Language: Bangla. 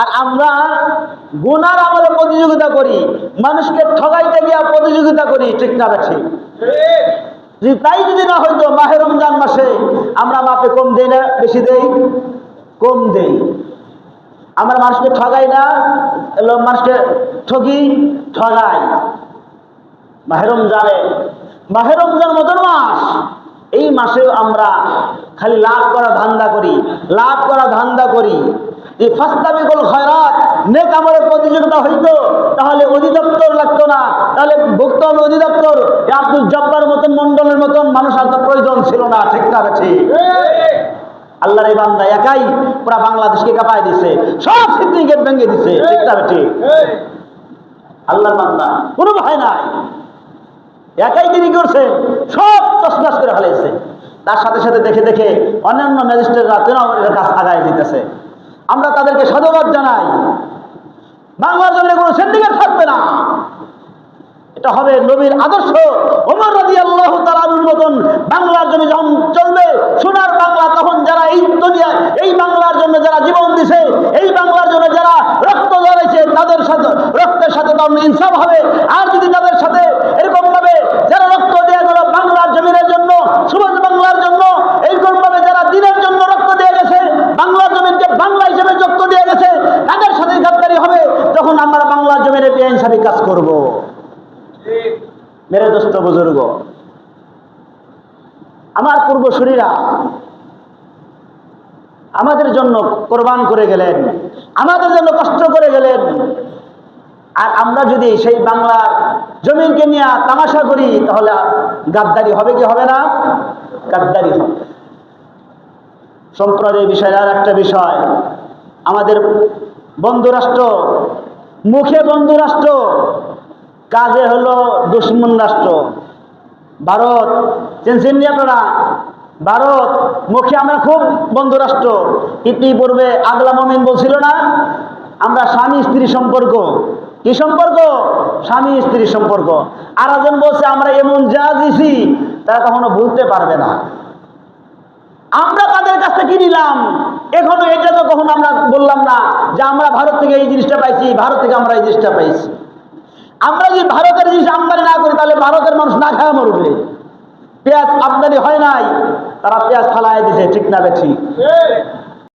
আর আমরা গুনার আমলে প্রতিযোগিতা করি, মানুষকে ঠগাইতে গিয়া প্রতিযোগিতা করি, ঠিক না বেঠি? যদি তাই যদি না হইতো, মাহে রমজান মাসে আমরা মাপে কম দেই না, বেশি দেই? কম দেই। আমরা মানুষকে ঠগাই না মানুষকে ঠগি, ঠগাই। মাহে রমজানে, মাহে রমজান মতন মাস, এই মাসেও আমরা খালি লাভ করা ধান্দা করি, লাভ করা ধান্দা করি। আল্লাহর বাংলাদেশকে কাঁপায় দিছে, সব সিদ্দিকেট ভেঙে দিছে, ঠিক ঠিক আল্লাহর বান্দা, কোনো ভয় নাই। একাই তিনি করছে, সব তসনাস করে ফেলেছে। তার সাথে সাথে দেখে দেখে অন্যান্য ম্যাজিস্ট্রেটরা তৃণমূলের কাজ আগায় দিতেছে। আমরা তাদেরকে সাধুবাদ জানাই। বাংলার জন্য কোনো সিন্ডিকেট থাকবে না। এটা হবে নবীর আদর্শ। ওমর রাজি আল্লাহ তালানুর মতন বাংলার জন্য যখন চলবে, সোনার বাংলা তখন যারা এই দুনিয়া, এই বাংলার জন্য যারা জীবন দিছে, এই বাংলার জন্য যারা রক্ত ধরেছে তাদের সাথে রক্তের সাথে তখন ইনসাফ হবে। আর যদি তাদের সাথে এরকম ভাবে যারা রক্ত দেওয়া গেল বাংলার জমিনের জন্য সবুজ বাংলার জন্য এইরকম ভাবে যারা দিনের জন্য রক্ত দিয়ে গেছে বাংলার জমিনকে বাংলা হিসেবে রক্ত দিয়ে গেছে তাদের সাথে গাদ্দারি হবে তখন আমরা বাংলার জমিনে বেআইনসাফি কাজ করব। মেরে দোস্ত বুজুর্গ। আমার পূর্বসূরীরা আমাদের জন্য কোরবান করে গেলেন, আমাদের জন্য কষ্ট করে গেলেন। আর আমরা যদি সেই বাংলার জমিনকে নিয়ে তামাশা করি, তাহলে গাদ্দারি হবে কি হবে না? গাদ্দারি হবে। সম্প্রদায় বিষয় আর একটা বিষয়, আমাদের বন্ধুরাষ্ট্র মুখে বন্ধুরাষ্ট্র কাজে হলো দুশ্মন রাষ্ট্র। ভারত চেনছেন আপনারা, ভারত, মুখে আমরা খুব বন্ধুরাষ্ট্র ইতিপূর্বে আগলা মমিন বলছিল না, আমরা স্বামী স্ত্রী সম্পর্ক। কি সম্পর্ক? স্বামী স্ত্রী সম্পর্ক। আর একজন বলছে, আমরা এমন যা দিছি, তারা কখনো ভুলতে পারবে না। আমরা তাদের কাছ থেকে নিলাম? এখনও এটা তো কখনো আমরা বললাম না যে আমরা ভারত থেকে এই জিনিসটা পাইছি, ভারত থেকে আমরা এই জিনিসটা পাইছি। আমরা যদি ভারতের জিনিস আমদানি না করি, তাহলে ভারতের মানুষ না খাওয়া মরবে। পেঁয়াজ আমদানি হয় নাই, তারা পেঁয়াজ ফালাই দিছে, ঠিক না ঠিক।